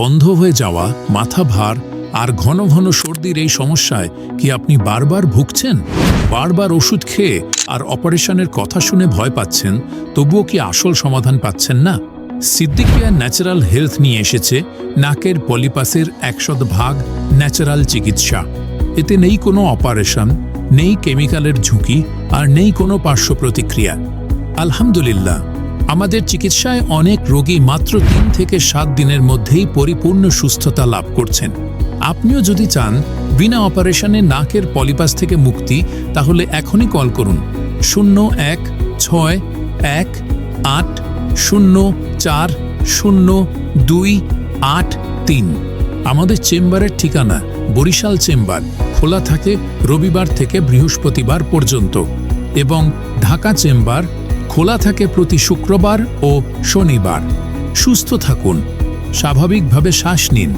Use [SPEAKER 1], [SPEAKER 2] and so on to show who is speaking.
[SPEAKER 1] বন্ধ হয়ে যাওয়া, মাথা ভার আর ঘন ঘন সর্দির এই সমস্যায় কি আপনি বারবার ভুগছেন? বারবার ওষুধ খেয়ে আর অপারেশনের কথা শুনে ভয় পাচ্ছেন, তবুও কি আসল সমাধান পাচ্ছেন না? সিদ্দিকিয়া ন্যাচারাল হেলথ নিয়ে এসেছে নাকের পলিপাসের একশত ভাগ ন্যাচারাল চিকিৎসা। এতে নেই কোনো অপারেশন, নেই কেমিক্যালের ঝুঁকি আর নেই কোনো পার্শ্ব প্রতিক্রিয়া। আলহামদুলিল্লাহ। আমাদের চিকিৎসায় অনেক রোগী মাত্র তিন থেকে সাত দিনের মধ্যেই পরিপূর্ণ সুস্থতা লাভ করছেন। আপনিও যদি চান বিনা অপারেশনে নাকের পলিপাস থেকে মুক্তি, তাহলে এখনই কল করুন। শূন্য এক, ছয়, এক, আট, শূন্য চার, শূন্য দুই, আট, তিন। আমাদের চেম্বারের ঠিকানা বরিশাল চেম্বার, খোলা থাকে রবিবার থেকে বৃহস্পতিবার পর্যন্ত। এবং ঢাকা চেম্বার খোলা থাকে প্রতি শুক্রবার ও শনিবার। সুস্থ থাকুন। স্বাভাবিকভাবে শ্বাস নিন।